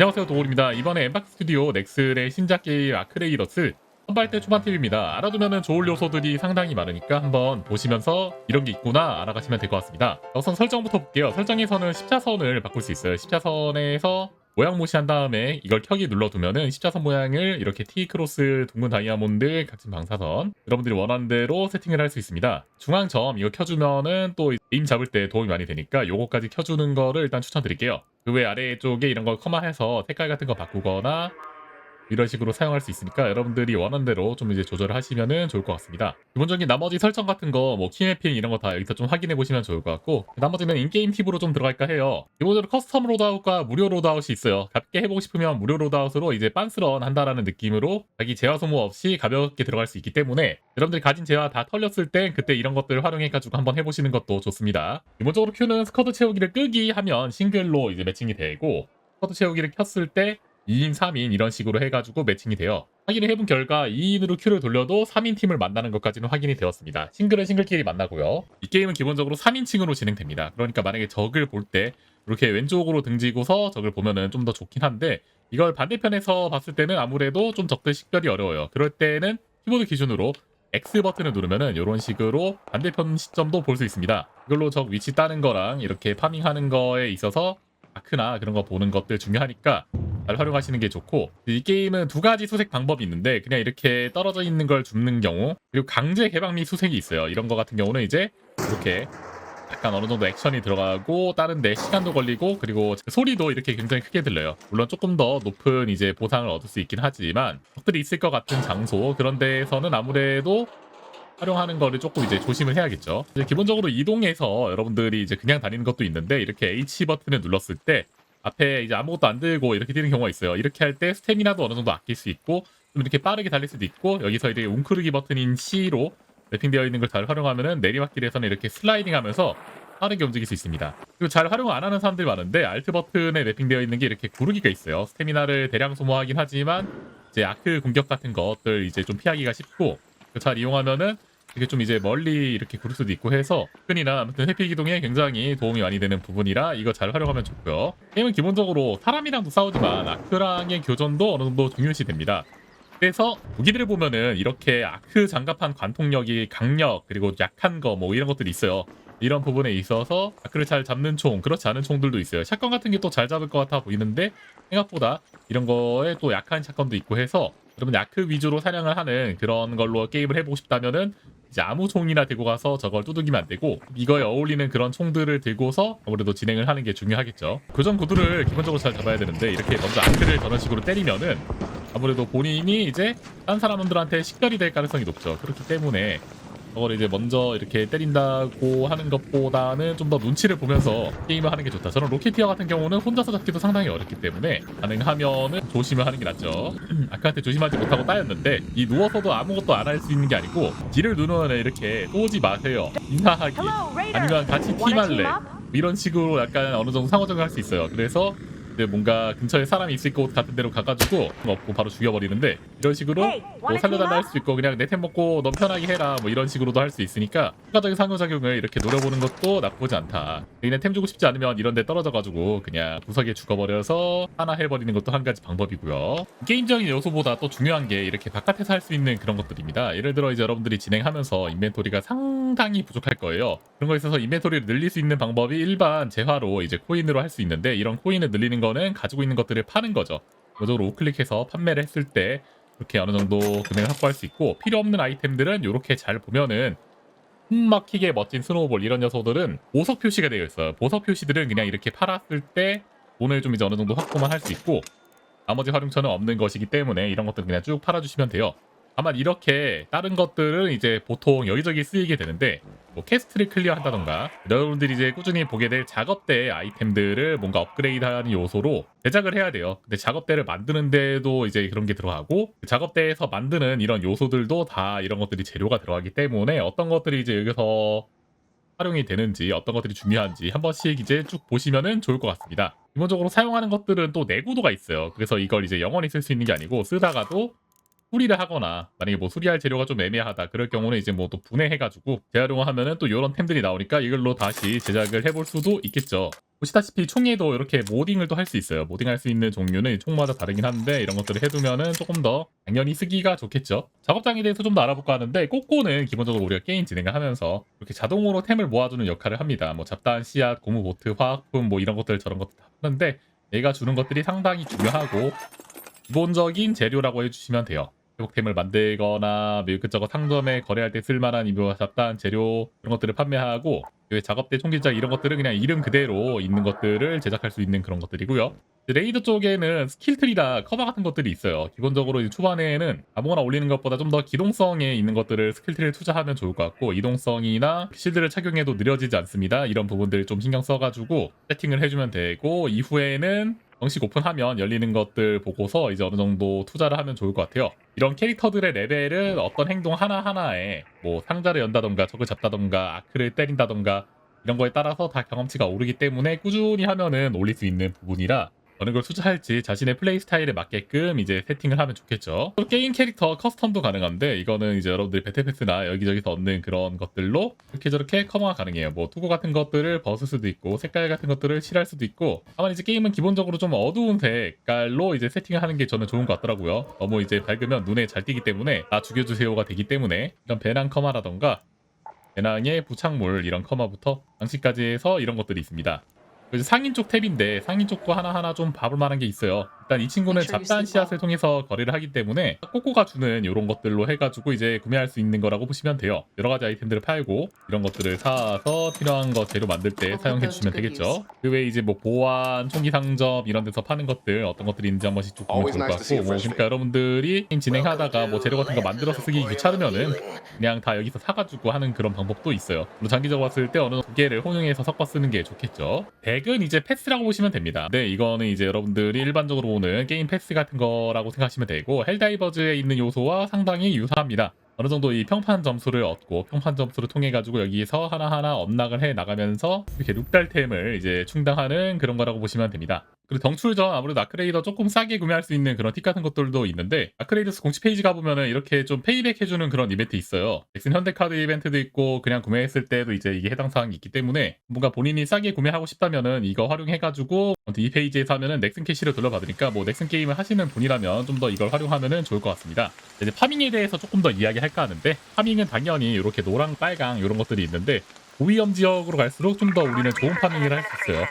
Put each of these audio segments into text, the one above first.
안녕하세요 도골입니다. 이번에 엠박 스튜디오 넥슬의 신작 게임 아크레이더스 선발대 초반 팁입니다. 알아두면 좋을 요소들이 상당히 많으니까 한번 보시면서 이런 게 있구나 알아가시면 될 것 같습니다. 우선 설정부터 볼게요. 설정에서는 십자선을 바꿀 수 있어요. 십자선에서 모양 무시한 다음에 이걸 켜기 눌러두면은 십자선 모양을 이렇게 T 크로스 둥근 다이아몬드 각진 방사선 여러분들이 원하는 대로 세팅을 할 수 있습니다. 중앙점 이거 켜주면은 또 에임 잡을 때 도움이 많이 되니까 요거까지 켜주는 거를 일단 추천드릴게요. 그 외 아래쪽에 이런 걸 커마해서 색깔 같은 거 바꾸거나 이런 식으로 사용할 수 있으니까 여러분들이 원하는 대로 좀 이제 조절을 하시면은 좋을 것 같습니다. 기본적인 나머지 설정 같은 거, 뭐 키맵핑 이런 거 다 여기서 좀 확인해 보시면 좋을 것 같고 나머지는 인게임 팁으로 좀 들어갈까 해요. 기본적으로 커스텀 로드아웃과 무료 로드아웃이 있어요. 가볍게 해보고 싶으면 무료 로드아웃으로 이제 빤스런 한다라는 느낌으로 자기 재화 소모 없이 가볍게 들어갈 수 있기 때문에 여러분들이 가진 재화 다 털렸을 땐 그때 이런 것들 활용해가지고 한번 해보시는 것도 좋습니다. 기본적으로 Q는 스쿼드 채우기를 끄기 하면 싱글로 이제 매칭이 되고 스쿼드 채우기를 켰을 때 2인, 3인 이런 식으로 해가지고 매칭이 돼요. 확인을 해본 결과 2인으로 큐를 돌려도 3인 팀을 만나는 것까지는 확인이 되었습니다. 싱글은 싱글끼리 만나고요. 이 게임은 기본적으로 3인칭으로 진행됩니다. 그러니까 만약에 적을 볼 때 이렇게 왼쪽으로 등지고서 적을 보면은 좀 더 좋긴 한데 이걸 반대편에서 봤을 때는 아무래도 좀 적들 식별이 어려워요. 그럴 때는 키보드 기준으로 X 버튼을 누르면은 이런 식으로 반대편 시점도 볼 수 있습니다. 이걸로 적 위치 따는 거랑 이렇게 파밍하는 거에 있어서 아크나 그런 거 보는 것들 중요하니까 잘 활용하시는 게 좋고 이 게임은 두 가지 수색 방법이 있는데 그냥 이렇게 떨어져 있는 걸 줍는 경우 그리고 강제 개방 및 수색이 있어요. 이런 거 같은 경우는 이제 이렇게 약간 어느 정도 액션이 들어가고 다른데 시간도 걸리고 그리고 소리도 이렇게 굉장히 크게 들려요. 물론 조금 더 높은 이제 보상을 얻을 수 있긴 하지만 적들이 있을 것 같은 장소 그런 데에서는 아무래도 활용하는 거를 조금 이제 조심을 해야겠죠. 이제 기본적으로 이동해서 여러분들이 이제 그냥 다니는 것도 있는데 이렇게 H 버튼을 눌렀을 때 앞에 이제 아무것도 안 들고 이렇게 뛰는 경우가 있어요. 이렇게 할 때 스태미나도 어느 정도 아낄 수 있고 좀 이렇게 빠르게 달릴 수도 있고 여기서 이제 웅크르기 버튼인 C로 맵핑되어 있는 걸 잘 활용하면은 내리막길에서는 이렇게 슬라이딩하면서 빠르게 움직일 수 있습니다. 그리고 잘 활용 안 하는 사람들이 많은데 알트 버튼에 맵핑되어 있는 게 이렇게 구르기가 있어요. 스태미나를 대량 소모하긴 하지만 이제 아크 공격 같은 것들 이제 좀 피하기가 쉽고 잘 이용하면은 이게 좀 이제 멀리 이렇게 구를 수도 있고 해서 끈이나 아무튼 회피 기동에 굉장히 도움이 많이 되는 부분이라 이거 잘 활용하면 좋고요. 게임은 기본적으로 사람이랑도 싸우지만 아크랑의 교전도 어느 정도 중요시 됩니다. 그래서 무기들을 보면은 이렇게 아크 장갑한 관통력이 강력 그리고 약한 거 뭐 이런 것들이 있어요. 이런 부분에 있어서 아크를 잘 잡는 총 그렇지 않은 총들도 있어요. 샷건 같은 게 또 잘 잡을 것 같아 보이는데 생각보다 이런 거에 또 약한 샷건도 있고 해서 여러분 아크 위주로 사냥을 하는 그런 걸로 게임을 해보고 싶다면은 이제 아무 총이나 들고 가서 저걸 두들기면 안 되고 이거에 어울리는 그런 총들을 들고서 아무래도 진행을 하는 게 중요하겠죠. 교전 구도를 기본적으로 잘 잡아야 되는데 이렇게 먼저 아크를 저런 식으로 때리면은 아무래도 본인이 이제 딴 사람들한테 식별이 될 가능성이 높죠. 그렇기 때문에 저걸 이제 먼저 이렇게 때린다고 하는 것보다는 좀 더 눈치를 보면서 게임을 하는 게 좋다. 저는 로켓티어 같은 경우는 혼자서 잡기도 상당히 어렵기 때문에 가능하면은 조심을 하는 게 낫죠. 아까한테 조심하지 못하고 따였는데 이 누워서도 아무것도 안 할 수 있는 게 아니고 G를 누르면 이렇게 쏘지 마세요. 인사하기 아니면 같이 팀할래 이런 식으로 약간 어느 정도 상호작용을 할수 있어요. 그래서 이제 뭔가 근처에 사람이 있을 것 같은 데로 가가지고 없고 바로 죽여버리는데 이런 식으로 뭐 살려달라 할 수도 있고 그냥 내 템 먹고 넌 편하게 해라 뭐 이런 식으로도 할 수 있으니까 추가적인 상호작용을 이렇게 노려보는 것도 나쁘지 않다. 그냥 템 주고 싶지 않으면 이런 데 떨어져가지고 그냥 구석에 죽어버려서 하나 해버리는 것도 한 가지 방법이고요. 게임적인 요소보다 또 중요한 게 이렇게 바깥에서 할 수 있는 그런 것들입니다. 예를 들어 이제 여러분들이 진행하면서 인벤토리가 상 당히 부족할 거예요. 그런 거에 있어서 인벤토리를 늘릴 수 있는 방법이 일반 재화로 이제 코인으로 할 수 있는데 이런 코인을 늘리는 거는 가지고 있는 것들을 파는 거죠. 모적으로 우클릭해서 판매를 했을 때 이렇게 어느 정도 금액을 확보할 수 있고 필요 없는 아이템들은 이렇게 잘 보면은 숨막히게 멋진 스노우볼 이런 녀석들은 보석 표시가 되어 있어요. 보석 표시들은 그냥 이렇게 팔았을 때 돈을 좀 이제 어느 정도 확보만 할 수 있고 나머지 활용처는 없는 것이기 때문에 이런 것들은 그냥 쭉 팔아주시면 돼요. 다만 이렇게 다른 것들은 이제 보통 여기저기 쓰이게 되는데 뭐 캐스트를 클리어한다던가 여러분들이 이제 꾸준히 보게 될 작업대 아이템들을 뭔가 업그레이드하는 요소로 제작을 해야 돼요. 근데 작업대를 만드는데도 이제 그런 게 들어가고 그 작업대에서 만드는 이런 요소들도 다 이런 것들이 재료가 들어가기 때문에 어떤 것들이 이제 여기서 활용이 되는지 어떤 것들이 중요한지 한 번씩 이제 쭉 보시면은 좋을 것 같습니다. 기본적으로 사용하는 것들은 또 내구도가 있어요. 그래서 이걸 이제 영원히 쓸 수 있는 게 아니고 쓰다가도 수리를 하거나 만약에 뭐 수리할 재료가 좀 애매하다 그럴 경우는 이제 뭐 또 분해해가지고 재활용을 하면은 또 이런 템들이 나오니까 이걸로 다시 제작을 해볼 수도 있겠죠. 보시다시피 총에도 이렇게 모딩을 또 할 수 있어요. 모딩할 수 있는 종류는 총마다 다르긴 한데 이런 것들을 해두면은 조금 더 당연히 쓰기가 좋겠죠. 작업장에 대해서 좀 더 알아볼까 하는데 꼬꼬는 기본적으로 우리가 게임 진행을 하면서 이렇게 자동으로 템을 모아주는 역할을 합니다. 뭐 잡다한 씨앗, 고무 보트, 화학품 뭐 이런 것들 저런 것들 다 하는데 얘가 주는 것들이 상당히 중요하고 기본적인 재료라고 해주시면 돼요. 회복템을 만들거나 뭐 이것저것 상점에 거래할 때 쓸만한 이뭐 잡다한 재료 그런 것들을 판매하고 그 작업대 총기장 이런 것들은 그냥 이름 그대로 있는 것들을 제작할 수 있는 그런 것들이고요. 레이더 쪽에는 스킬트리나 커버 같은 것들이 있어요. 기본적으로 초반에는 아무거나 올리는 것보다 좀 더 기동성에 있는 것들을 스킬트리를 투자하면 좋을 것 같고 이동성이나 실드를 착용해도 느려지지 않습니다. 이런 부분들 좀 신경 써가지고 세팅을 해주면 되고 이후에는 정식 오픈하면 열리는 것들 보고서 이제 어느 정도 투자를 하면 좋을 것 같아요. 이런 캐릭터들의 레벨은 어떤 행동 하나하나에 뭐 상자를 연다던가 적을 잡다던가 아크를 때린다던가 이런 거에 따라서 다 경험치가 오르기 때문에 꾸준히 하면은 올릴 수 있는 부분이라 어느 걸 투자할지 자신의 플레이 스타일에 맞게끔 이제 세팅을 하면 좋겠죠. 또 게임 캐릭터 커스텀도 가능한데 이거는 이제 여러분들이 배틀패스나 여기저기서 얻는 그런 것들로 이렇게 저렇게 커버가 가능해요. 뭐 투구 같은 것들을 벗을 수도 있고 색깔 같은 것들을 칠할 수도 있고 다만 이제 게임은 기본적으로 좀 어두운 색깔로 이제 세팅을 하는 게 저는 좋은 것 같더라고요. 너무 이제 밝으면 눈에 잘 띄기 때문에 다 죽여주세요가 되기 때문에 이런 배낭 커마라던가 배낭의 부착물 이런 커마부터 장식까지 해서 이런 것들이 있습니다. 상인 쪽 탭인데 상인 쪽도 하나하나 좀 봐볼 만한 게 있어요. 일단 이 친구는 well. 씨앗을 통해서 거래를 하기 때문에 꼬꼬가 주는 이런 것들로 해가지고 이제 구매할 수 있는 거라고 보시면 돼요. 여러 가지 아이템들을 팔고 이런 것들을 사서 필요한 거 재료 만들 때 Oh, 사용해 주시면 되겠죠. 그 외에 이제 뭐 보안, 총기 상점 이런 데서 파는 것들 어떤 것들이 있는지 한 번씩 쭉 보면 Always 좋을 것 nice to see 같고 뭐 그러니까 여러분들이 게임 진행하다가 뭐 재료 같은 거 만들어서 쓰기 귀찮으면은 그냥 다 여기서 사가지고 하는 그런 방법도 있어요. 물론 장기적으로 봤을 때 어느 두 개를 혼용해서 섞어 쓰는 게 좋겠죠. 덱은 이제 패스라고 보시면 됩니다. 네, 이거는 이제 여러분들이 일반적으로 보는 게임 패스 같은 거라고 생각하시면 되고 헬다이버즈에 있는 요소와 상당히 유사합니다. 어느 정도 이 평판 점수를 얻고 평판 점수를 통해 가지고 여기서 하나하나 언락을 해 나가면서 이렇게 룩달템을 이제 충당하는 그런 거라고 보시면 됩니다. 그리고 덩출 전 아무래도 아크레이더 조금 싸게 구매할 수 있는 그런 팁 같은 것들도 있는데 아크레이더스 공식 페이지 가보면은 이렇게 좀 페이백 해주는 그런 이벤트 있어요. 넥슨 현대카드 이벤트도 있고 그냥 구매했을 때도 이제 이게 해당 사항이 있기 때문에 뭔가 본인이 싸게 구매하고 싶다면은 이거 활용해가지고 이 페이지에서 하면은 넥슨 캐시를 돌려받으니까 뭐 넥슨 게임을 하시는 분이라면 좀 더 이걸 활용하면은 좋을 것 같습니다. 이제 파밍에 대해서 조금 더 이야기할까 하는데 파밍은 당연히 이렇게 노랑, 빨강 이런 것들이 있는데 고위험 지역으로 갈수록 좀 더 우리는 좋은 파밍을 할 수 있어요.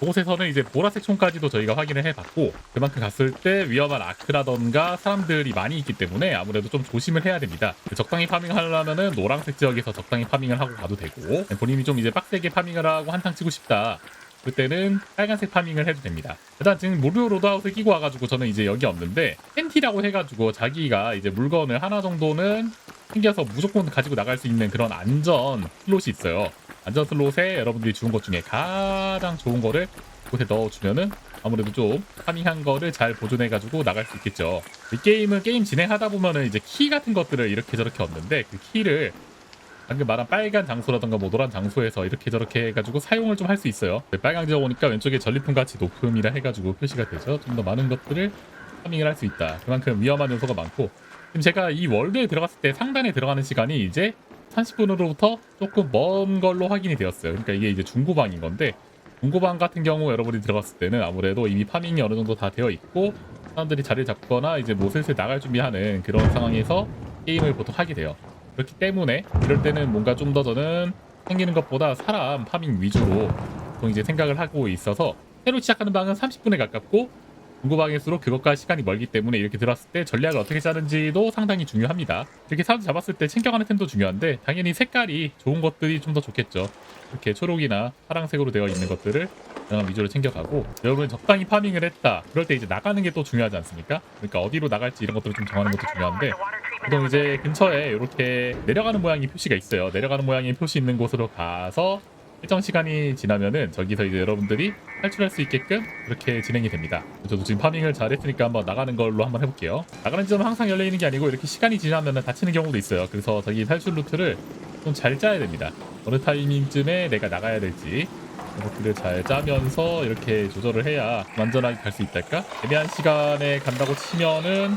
그곳에서는 이제 보라색 총까지도 저희가 확인을 해봤고 그만큼 갔을 때 위험한 아크라던가 사람들이 많이 있기 때문에 아무래도 좀 조심을 해야 됩니다. 적당히 파밍하려면은 노란색 지역에서 적당히 파밍을 하고 가도 되고 본인이 좀 이제 빡세게 파밍을 하고 한탕 치고 싶다. 그때는 빨간색 파밍을 해도 됩니다. 일단 지금 무료 로드아웃을 끼고 와가지고 저는 이제 여기 없는데 팬티라고 해가지고 자기가 이제 물건을 하나 정도는 챙겨서 무조건 가지고 나갈 수 있는 그런 안전 슬롯이 있어요. 안전 슬롯에 여러분들이 주는 것 중에 가장 좋은 거를 곳에 넣어주면은 아무래도 좀 파밍한 거를 잘 보존해가지고 나갈 수 있겠죠. 이 게임은 게임 진행하다 보면은 이제 키 같은 것들을 이렇게 저렇게 얻는데 그 키를 방금 말한 빨간 장소라던가 뭐 노란 장소에서 이렇게 저렇게 해가지고 사용을 좀 할 수 있어요. 네, 빨간 지역 오니까 왼쪽에 전리품 가치 높음이라 해가지고 표시가 되죠. 좀 더 많은 것들을 파밍을 할 수 있다. 그만큼 위험한 요소가 많고 지금 제가 이 월드에 들어갔을 때 상단에 들어가는 시간이 이제 30분으로부터 조금 먼 걸로 확인이 되었어요. 그러니까 이게 이제 중고방인 건데 중고방 같은 경우 여러분이 들어갔을 때는 아무래도 이미 파밍이 어느 정도 다 되어 있고 사람들이 자리를 잡거나 이제 뭐 슬슬 나갈 준비하는 그런 상황에서 게임을 보통 하게 돼요. 그렇기 때문에 이럴 때는 뭔가 좀 더 저는 생기는 것보다 사람 파밍 위주로 보통 이제 생각을 하고 있어서 새로 시작하는 방은 30분에 가깝고 중고방일수록 그것과 시간이 멀기 때문에 이렇게 들어왔을 때 전략을 어떻게 짜는지도 상당히 중요합니다. 이렇게 사람 잡았을 때 챙겨가는 템도 중요한데 당연히 색깔이 좋은 것들이 좀 더 좋겠죠. 이렇게 초록이나 파랑색으로 되어 있는 것들을 영암 위주로 챙겨가고 여러분 적당히 파밍을 했다. 그럴 때 이제 나가는 게 또 중요하지 않습니까? 그러니까 어디로 나갈지 이런 것들을 좀 정하는 것도 중요한데 보통 이제 근처에 이렇게 내려가는 모양의 표시가 있어요. 내려가는 모양의 표시 있는 곳으로 가서 일정 시간이 지나면은 저기서 이제 여러분들이 탈출할 수 있게끔 그렇게 진행이 됩니다. 저도 지금 파밍을 잘했으니까 한번 나가는 걸로 한번 해볼게요. 나가는 지점은 항상 열려 있는 게 아니고 이렇게 시간이 지나면은 다치는 경우도 있어요. 그래서 저기 탈출 루트를 좀 잘 짜야 됩니다. 어느 타이밍쯤에 내가 나가야 될지 것들을 잘 짜면서 이렇게 조절을 해야 완전하게 갈 수 있달까? 애매한 시간에 간다고 치면은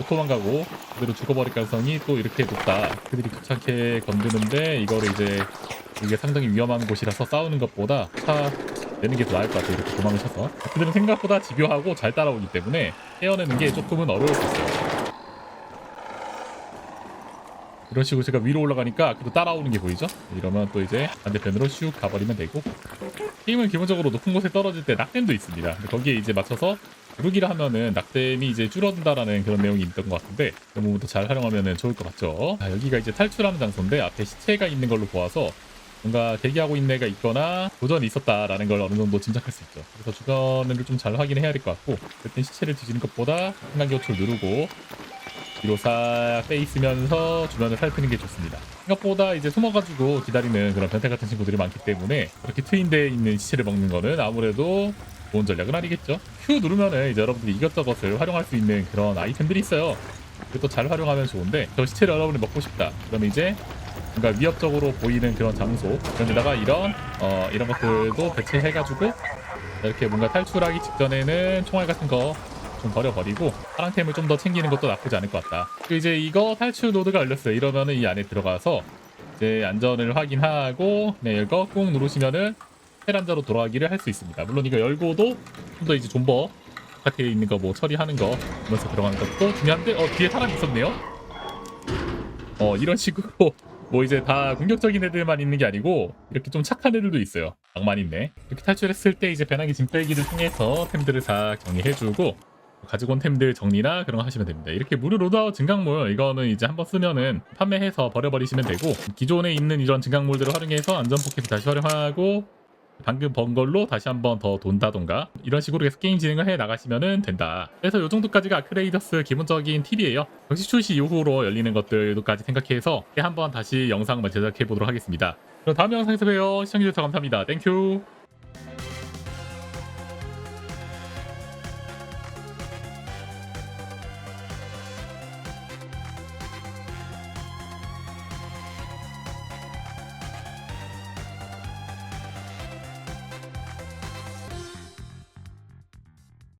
오토만 가고 그대로 죽어버릴 가능성이 또 이렇게 높다. 그들이 귀찮게 건드는데 이거를 이제 이게 상당히 위험한 곳이라서 싸우는 것보다 차 내는 게 더 나을 것 같아요. 이렇게 도망을 쳐서. 그들은 생각보다 집요하고 잘 따라오기 때문에 떼어내는 게 조금은 어려울 수 있어요. 이런 식으로 제가 위로 올라가니까 그래도 따라오는 게 보이죠? 이러면 또 이제 반대편으로 슉 가버리면 되고 게임은 기본적으로 높은 곳에 떨어질 때 낙뎀도 있습니다. 거기에 이제 맞춰서 누르기를 하면은 낙뎀이 이제 줄어든다라는 그런 내용이 있던 것 같은데 그 부분도 잘 활용하면 좋을 것 같죠. 아, 여기가 이제 탈출하는 장소인데 앞에 시체가 있는 걸로 보아서 뭔가 대기하고 있는 애가 있거나 도전이 있었다라는 걸 어느 정도 짐작할 수 있죠. 그래서 주변을 좀 잘 확인해야 될 것 같고 그때 시체를 뒤지는 것보다 순간교출 누르고 뒤로 싹 빼있으면서 주변을 살피는 게 좋습니다. 생각보다 이제 숨어가지고 기다리는 그런 변태 같은 친구들이 많기 때문에 이렇게 트인되어 있는 시체를 먹는 거는 아무래도 좋은 전략은 아니겠죠. Q 누르면은 이제 여러분들이 이것저것을 활용할 수 있는 그런 아이템들이 있어요. 그것도 잘 활용하면 좋은데 저 시체를 여러분이 먹고 싶다. 그러면 이제 뭔가 위협적으로 보이는 그런 장소 그런 데다가 이런 어 이런 것들도 배치해가지고 이렇게 뭔가 탈출하기 직전에는 총알 같은 거 좀 버려버리고 파랑템을 좀 더 챙기는 것도 나쁘지 않을 것 같다. 그리고 이제 이거 탈출 노드가 열렸어요. 이러면은 이 안에 들어가서 이제 안전을 확인하고 네 이거 꾹 누르시면은 테란자로 돌아가기를 할 수 있습니다. 물론 이거 열고도 좀 더 이제 존버 바깥에 있는 거 뭐 처리하는 거 보면서 들어가는 것도 중요한데 어 뒤에 사람 있었네요. 어 이런 식으로 뭐 이제 다 공격적인 애들만 있는 게 아니고 이렇게 좀 착한 애들도 있어요. 낭만 있네. 이렇게 탈출했을 때 이제 배낭이 짐 빼기를 통해서 템들을 싹 정리해주고 가지고 온 템들 정리나 그런 거 하시면 됩니다. 이렇게 무료 로드아웃 증강물 이거는 이제 한번 쓰면은 판매해서 버려버리시면 되고 기존에 있는 이런 증강물들을 활용해서 안전 포켓을 다시 활용하고 방금 번 걸로 다시 한 번 더 돈다던가 이런 식으로 계속 게임 진행을 해 나가시면 된다. 그래서 이 정도까지가 아크레이더스 기본적인 팁이에요. 역시 출시 이후로 열리는 것들까지 생각해서 한번 다시 영상을 제작해 보도록 하겠습니다. 그럼 다음 영상에서 봬요. 시청해주셔서 감사합니다. 땡큐.